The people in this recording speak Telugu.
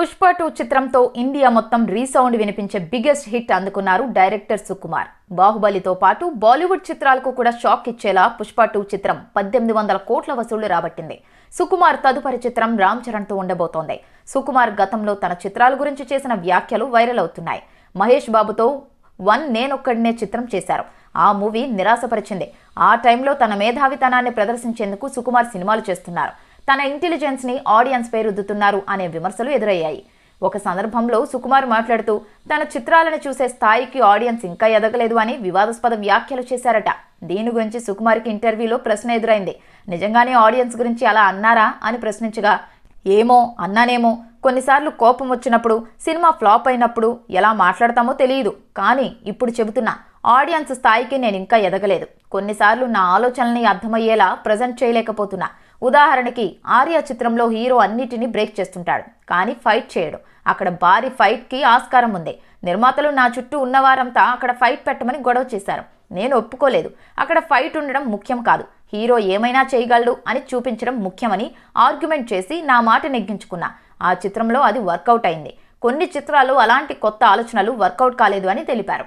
పుష్ప టూ చిత్రంతో ఇండియా మొత్తం రీసౌండ్ వినిపించే బిగ్గెస్ట్ హిట్ అందుకున్నారు డైరెక్టర్ సుకుమార్. బాహుబలితో పాటు బాలీవుడ్ చిత్రాలకు కూడా షాక్ ఇచ్చేలా పుష్ప టూ చిత్రం పద్దెనిమిది వందల కోట్ల వసూళ్ళు రాబట్టింది. సుకుమార్ తదుపరి చిత్రం రామ్ చరణ్తో ఉండబోతోంది. సుకుమార్ గతంలో తన చిత్రాల గురించి చేసిన వ్యాఖ్యలు వైరల్ అవుతున్నాయి. మహేష్ బాబుతో వన్ నేనొక్కడినే చిత్రం చేశారు. ఆ మూవీ నిరాశపరిచింది. ఆ టైంలో తన మేధావితనాన్ని ప్రదర్శించేందుకు సుకుమార్ సినిమాలు చేస్తున్నారు. తన ఇంటెలిజెన్స్ని ఆడియన్స్ పేరుద్దుతున్నారు అనే విమర్శలు ఎదురయ్యాయి. ఒక సందర్భంలో సుకుమార్ మాట్లాడుతూ తన చిత్రాలను చూసే స్థాయికి ఆడియన్స్ ఇంకా ఎదగలేదు అని వివాదాస్పద వ్యాఖ్యలు చేశారట. దీని గురించి సుకుమార్కి ఇంటర్వ్యూలో ప్రశ్న ఎదురైంది. నిజంగానే ఆడియన్స్ గురించి అలా అన్నారా అని ప్రశ్నించగా ఏమో అన్నానేమో. కొన్నిసార్లు కోపం వచ్చినప్పుడు సినిమా ఫ్లాప్ అయినప్పుడు ఎలా మాట్లాడతామో తెలియదు. కానీ ఇప్పుడు చెబుతున్నా ఆడియన్స్ స్థాయికి నేను ఇంకా ఎదగలేదు. కొన్నిసార్లు నా ఆలోచనల్ని అర్థమయ్యేలా ప్రజెంట్ చేయలేకపోతున్నా. ఉదాహరణకి ఆర్య చిత్రంలో హీరో అన్నిటినీ బ్రేక్ చేస్తుంటాడు కానీ ఫైట్ చేయడు. అక్కడ భారీ ఫైట్కి ఆస్కారం ఉంది. నిర్మాతలు నా చుట్టూ ఉన్నవారంతా అక్కడ ఫైట్ పెట్టమని గొడవ చేశారు. నేను ఒప్పుకోలేదు. అక్కడ ఫైట్ ఉండడం ముఖ్యం కాదు. హీరో ఏమైనా చేయగలడు అని చూపించడం ముఖ్యమని ఆర్గ్యుమెంట్ చేసి నా మాట నెగ్గించుకున్నా. ఆ చిత్రంలో అది వర్కౌట్ అయింది. కొన్ని చిత్రాలు అలాంటి కొత్త ఆలోచనలు వర్కౌట్ కాలేదు అని తెలిపారు.